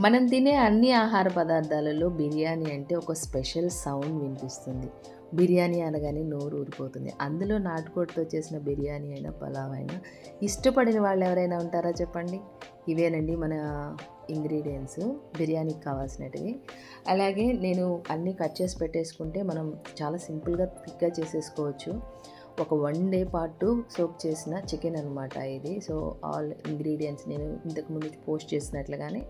మనం తినే అన్ని ఆహార పదార్థాలలో బిర్యానీ అంటే ఒక స్పెషల్ సౌండ్ వినిపిస్తుంది. బిర్యానీ అనగానే నోరు ఊరిపోతుంది. అందులో నాటుకోటితో చేసిన బిర్యానీ అయినా పలావ్ అయినా ఇష్టపడిన వాళ్ళు ఎవరైనా ఉంటారా చెప్పండి? ఇవేనండి మన ఇంగ్రీడియంట్స్. బిర్యానీకి కావాల్సినటివి. అలాగే నేను అన్నీ కట్ చేసి పెట్టేసుకుంటే మనం చాలా సింపుల్గా థిక్గా చేసేసుకోవచ్చు. ఒక వన్ డే పాటు సోక్ చేసిన చికెన్ అనమాట ఇది. సో ఆల్ ఇంగ్రీడియంట్స్ నేను ఇంతకుముందు పోస్ట్ చేసినట్లుగానే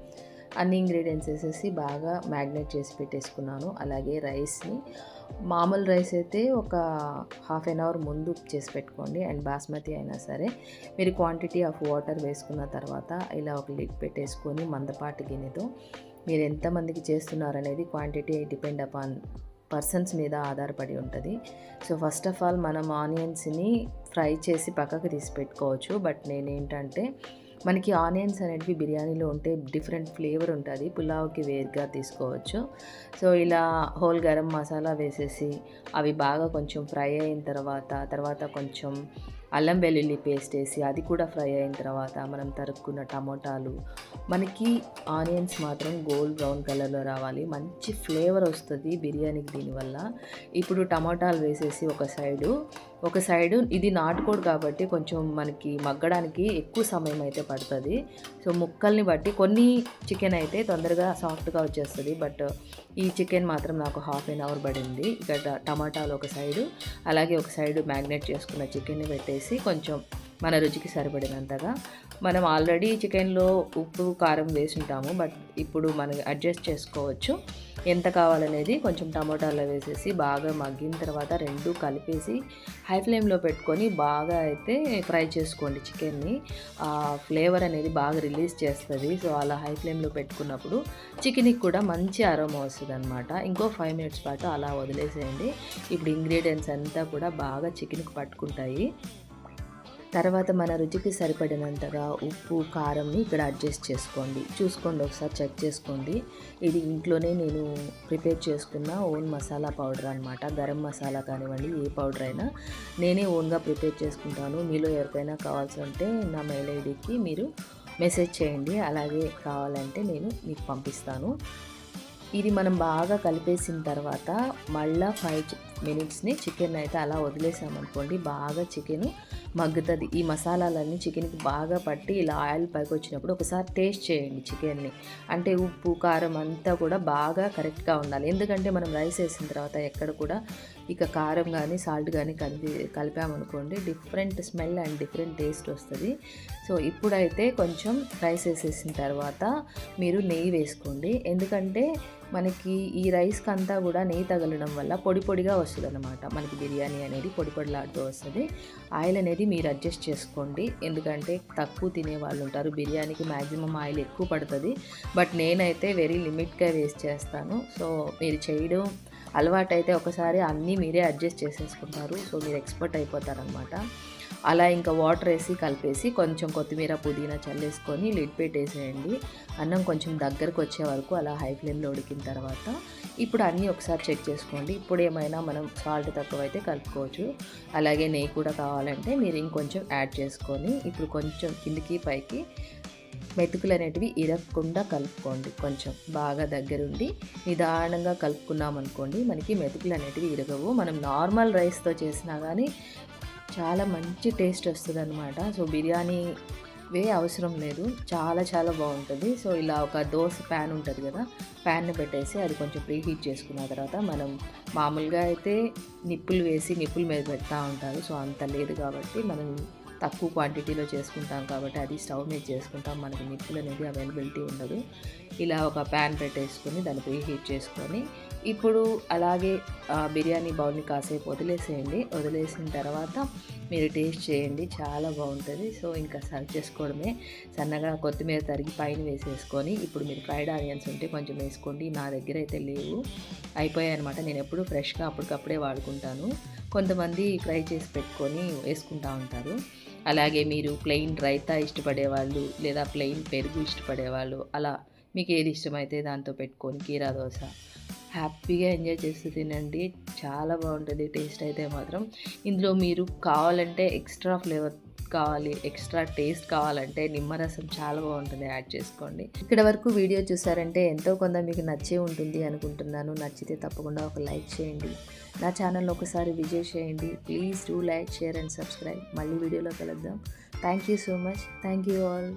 అన్ని ఇంగ్రీడియంట్స్ వేసేసి బాగా మ్యాగ్నేట్ చేసి పెట్టేసుకున్నాను. అలాగే రైస్ని మామూలు రైస్ అయితే ఒక హాఫ్ అన్ అవర్ ముందు చేసి పెట్టుకోండి. అండ్ బాస్మతి అయినా సరే మీరు క్వాంటిటీ ఆఫ్ వాటర్ వేసుకున్న తర్వాత ఇలా ఒక లిడ్ పెట్టేసుకొని మందపాటి గిన్నెతో మీరు ఎంతమందికి చేస్తున్నారనేది క్వాంటిటీ డిపెండ్ అపాన్ పర్సన్స్ మీద ఆధారపడి ఉంటుంది. సో ఫస్ట్ ఆఫ్ ఆల్ మనం ఆనియన్స్ని ఫ్రై చేసి పక్కకు తీసి పెట్టుకోవచ్చు. బట్ నేనేంటంటే మనకి ఆనియన్స్ అనేటివి బిర్యానీలో ఉంటే డిఫరెంట్ ఫ్లేవర్ ఉంటుంది. పులావ్కి వేరుగా తీసుకోవచ్చు. సో ఇలా హోల్ గరం మసాలా వేసేసి అవి బాగా కొంచెం ఫ్రై అయిన తర్వాత తర్వాత కొంచెం అల్లం వెల్లుల్లి పేస్ట్ వేసి అది కూడా ఫ్రై అయిన తర్వాత మనం తరుక్కున్న టమోటాలు మనకి ఆనియన్స్ మాత్రం గోల్డ్ బ్రౌన్ కలర్లో రావాలి. మంచి ఫ్లేవర్ వస్తుంది బిర్యానీకి దీనివల్ల. ఇప్పుడు టమోటాలు వేసేసి ఒక సైడు ఒక సైడు ఇది నాటుకోడు కాబట్టి కొంచెం మనకి మగ్గడానికి ఎక్కువ సమయం అయితే పడుతుంది. సో ముక్కల్ని బట్టి కొన్ని చికెన్ అయితే తొందరగా సాఫ్ట్గా వచ్చేస్తుంది. బట్ ఈ చికెన్ మాత్రం నాకు హాఫ్ అన్ అవర్ పడింది. ఇక టమాటాలు ఒక సైడు అలాగే ఒక సైడు మ్యాగ్నేట్ చేసుకున్న చికెన్ని పెట్టేసి కొంచెం మన రుచికి సరిపడినంతగా మనం ఆల్రెడీ చికెన్లో ఉప్పు కారం వేసి ఉంటాము బట్ ఇప్పుడు మనం అడ్జస్ట్ చేసుకోవచ్చు. ఎంత కావాలనేది కొంచెం టమోటాలో వేసేసి బాగా మగ్గిన తర్వాత రెండు కలిపేసి హై ఫ్లేమ్లో పెట్టుకొని బాగా అయితే ఫ్రై చేసుకోండి చికెన్ని. ఫ్లేవర్ అనేది బాగా రిలీజ్ చేస్తుంది. సో అలా హై ఫ్లేమ్లో పెట్టుకున్నప్పుడు చికెన్కి కూడా మంచి అరోమా వస్తుంది అనమాట ఇంకో ఫైవ్ మినిట్స్ పాటు అలా వదిలేసేయండి. ఇప్పుడు ఇంగ్రీడియంట్స్ అంతా కూడా బాగా చికెన్కి పట్టుకుంటాయి. తర్వాత మన రుచికి సరిపడినంతగా ఉప్పు కారంని ఇక్కడ అడ్జస్ట్ చేసుకోండి. చూసుకోండి ఒకసారి చెక్ చేసుకోండి. ఇది ఇంట్లోనే నేను ప్రిపేర్ చేసుకున్న ఓన్ మసాలా పౌడర్ అనమాట గరం మసాలా కానివ్వండి ఏ పౌడర్ అయినా నేనే ఓన్గా ప్రిపేర్ చేసుకుంటాను. మీలో ఎవరికైనా కావాల్సి ఉంటే నా మెయిల్ ఐడికి మీరు మెసేజ్ చేయండి. అలాగే కావాలంటే నేను మీకు పంపిస్తాను. ఇది మనం బాగా కలిపేసిన తర్వాత మళ్ళీ ఫైవ్ మినిట్స్ని చికెన్ అయితే అలా వదిలేసామనుకోండి బాగా చికెన్ మగ్గుతుంది. ఈ మసాలాలన్నీ చికెన్కి బాగా పట్టి ఇలా ఆయిల్ పైకి వచ్చినప్పుడు ఒకసారి టేస్ట్ చేయండి చికెన్ని. అంటే ఉప్పు కారం అంతా కూడా బాగా కరెక్ట్గా ఉండాలి. ఎందుకంటే మనం రైస్ వేసిన తర్వాత ఎక్కడ కూడా ఇక కారం కానీ సాల్ట్ కానీ కలిపి కలిపామనుకోండి different smell and different taste వస్తుంది. సో ఇప్పుడైతే కొంచెం రైస్ వేసేసిన తర్వాత మీరు నెయ్యి వేసుకోండి. ఎందుకంటే మనకి ఈ రైస్కి అంతా కూడా నెయ్యి తగలడం వల్ల పొడి పొడిగా వస్తుంది అనమాట మనకి బిర్యానీ అనేది పొడి పొడిలాడుతూ వస్తుంది. ఆయిల్ అనేది మీరు అడ్జస్ట్ చేసుకోండి. ఎందుకంటే తక్కువ తినే వాళ్ళు ఉంటారు. బిర్యానీకి మ్యాక్సిమం ఆయిల్ ఎక్కువ పడుతుంది. బట్ నేనైతే వెరీ లిమిట్గా వేస్ట్ చేస్తాను. సో మీరు చేయడం అలవాటైతే ఒకసారి అన్నీ మీరే అడ్జస్ట్ చేసేసుకుంటారు. సో మీరు ఎక్స్పర్ట్ అయిపోతారనమాట అలా ఇంకా వాటర్ వేసి కలిపేసి కొంచెం కొత్తిమీర పుదీనా చల్లేసుకొని లిడ్ పెట్టేసేయండి అన్నం కొంచెం దగ్గరకు వచ్చే వరకు అలా హై ఫ్లేమ్లో ఉడికిన తర్వాత ఇప్పుడు అన్నీ ఒకసారి చెక్ చేసుకోండి. ఇప్పుడు ఏమైనా మనం సాల్ట్ తక్కువ అయితే కలుపుకోవచ్చు. అలాగే నెయ్యి కూడా కావాలంటే మీరు ఇంకొంచెం యాడ్ చేసుకొని ఇప్పుడు కొంచెం కిందికి పైకి మెతుకులు అనేటివి ఇరగకుండా కలుపుకోండి. కొంచెం బాగా దగ్గరుండి నిదానంగా కలుపుకున్నాం అనుకోండి మనకి మెతుకులు అనేటివి ఇరగవు. మనం నార్మల్ రైస్తో చేసినా కానీ చాలా మంచి టేస్ట్ వస్తుంది అనమాట సో బిర్యానీ వే అవసరం లేదు. చాలా చాలా బాగుంటుంది. సో ఇలా ఒక దోశ ప్యాన్ ఉంటుంది కదా ప్యాన్ని పెట్టేసి అది కొంచెం ప్రీ హీట్ చేసుకున్న తర్వాత మనం మామూలుగా అయితే నిప్పులు వేసి నిప్పుల మీద పెడతా ఉంటారు. సో అంత లేదు కాబట్టి మనం తక్కువ క్వాంటిటీలో చేసుకుంటాం కాబట్టి అది స్టవ్ మీద చేసుకుంటాం. మనకి నిప్పులు అనేది అవైలబిలిటీ ఉండదు. ఇలా ఒక ప్యాన్ పెట్టేసుకొని దాన్ని ప్రీ హీట్ చేసుకొని ఇప్పుడు అలాగే బిర్యానీ బౌల్ని కాసేపు వదిలేసేయండి. వదిలేసిన తర్వాత మీరు టేస్ట్ చేయండి. చాలా బాగుంటుంది. సో ఇంకా సర్వ్ చేసుకోవడమే. సన్నగా కొత్తిమీర తరిగి పైన వేసేసుకొని ఇప్పుడు మీరు ఫ్రైడ్ ఆనియన్స్ ఉంటే కొంచెం వేసుకోండి. నా దగ్గర అయితే లేవు. అయిపోయాయి అనమాట నేను ఎప్పుడు ఫ్రెష్గా అప్పటికప్పుడే వాడుకుంటాను. కొంతమంది ఫ్రై చేసి పెట్టుకొని వేసుకుంటూ ఉంటారు. అలాగే మీరు ప్లెయిన్ రైతా ఇష్టపడే వాళ్ళు లేదా ప్లెయిన్ పెరుగు ఇష్టపడేవాళ్ళు అలా మీకు ఏది ఇష్టమైతే దాంతో పెట్టుకొని కీరా దోశ హ్యాపీగా ఎంజాయ్ చేస్తూ తినండి. చాలా బాగుంటుంది టేస్ట్ అయితే మాత్రం. ఇందులో మీరు కావాలంటే ఎక్స్ట్రా ఫ్లేవర్ కావాలి ఎక్స్ట్రా టేస్ట్ కావాలంటే నిమ్మరసం చాలా బాగుంటుంది యాడ్ చేసుకోండి. ఇక్కడ వరకు వీడియో చూసారంటే ఎంతో కొంత మీకు నచ్చే ఉంటుంది అనుకుంటున్నాను. నచ్చితే తప్పకుండా ఒక లైక్ చేయండి. నా ఛానల్ ఒకసారి విజిట్ చేయండి. Please do like share and subscribe. మళ్ళీ వీడియోలో కలుద్దాం. Thank you so much. Thank you all.